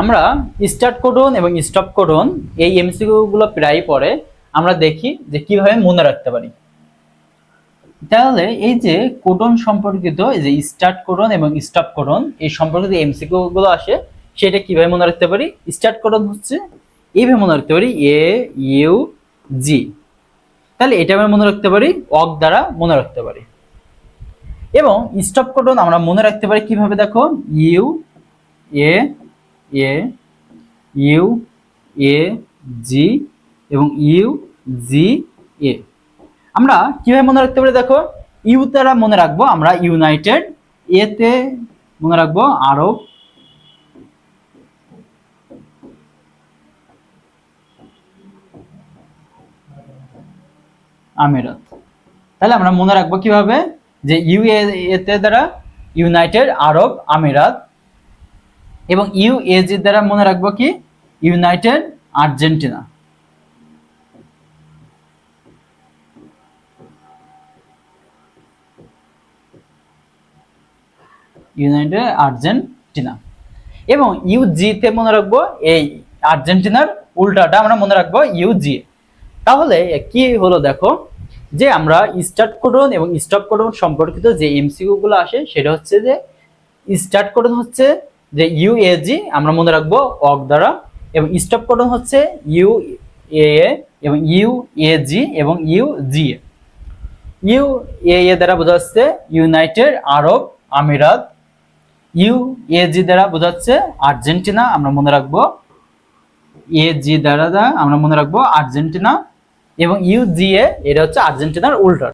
আমরা start codon এবং stop codon এই এমসিকিউ গুলো প্রায় পরে আমরা দেখি যে কীভাবে মনে রাখতে পারি। তাহলে এই যে কোডন সম্পর্কিত এই যে স্টার্ট কোডন এবং স্টপ কোডন এই সম্পর্কিত এমসিকিউ গুলো আসে, সেটা কীভাবে মনে রাখতে পারি? স্টার্ট কোডন হচ্ছে, এইভাবে মনে রাখতে পারি এ ইউ জি তাহলে এটা আমরা মনে রাখতে পারি অক দ্বারা মনে রাখতে পারি। এবং স্টপ কোডন আমরা মনে রাখতে পারি কীভাবে দেখো U A A U A জি এবং ইউ জি এ আমরা কীভাবে মনে রাখতে পারি দেখো? ইউ দ্বারা মনে রাখব আমরা ইউনাইটেড এতে মনে রাখব আরব। আমিরাত। তাহলে আমরা মনে রাখব কীভাবে? যে ইউ এতে দ্বারা ইউনাইটেড আরব, আমিরাত। এবং ইউ জি দ্বারা মনে রাখব কি? United Argentina. United Argentina. এবং ইউ তে মনে রাখব এই আর্জেন্টিনার উল্টাটা আমরা মনে রাখব ইউ, জি। তাহলে কি হলো দেখো, যে আমরা স্টার্ট কোডন এবং স্টপ কোডন সম্পর্কিত যে এমসিকিউ গুলো আসে, সেটা হচ্ছে যে স্টার্ট কোডন হচ্ছে যে ইউএজি আমরা মনে রাখব অক দ্বারা, এবং স্টপ কোডন হচ্ছে ইউ এ এবং ইউ এ জি এবং ইউ জি ইউ এ এ দ্বারা বোঝা যাচ্ছে ইউনাইটেড আরব আমিরাত ইউ এ জি দ্বারা বোঝাচ্ছে আর্জেন্টিনা আমরা মনে রাখব। এ জি দ্বারা আমরা মনে রাখব আর্জেন্টিনা এবং ইউ জি এ এটা হচ্ছে আর্জেন্টিনার উল্টা।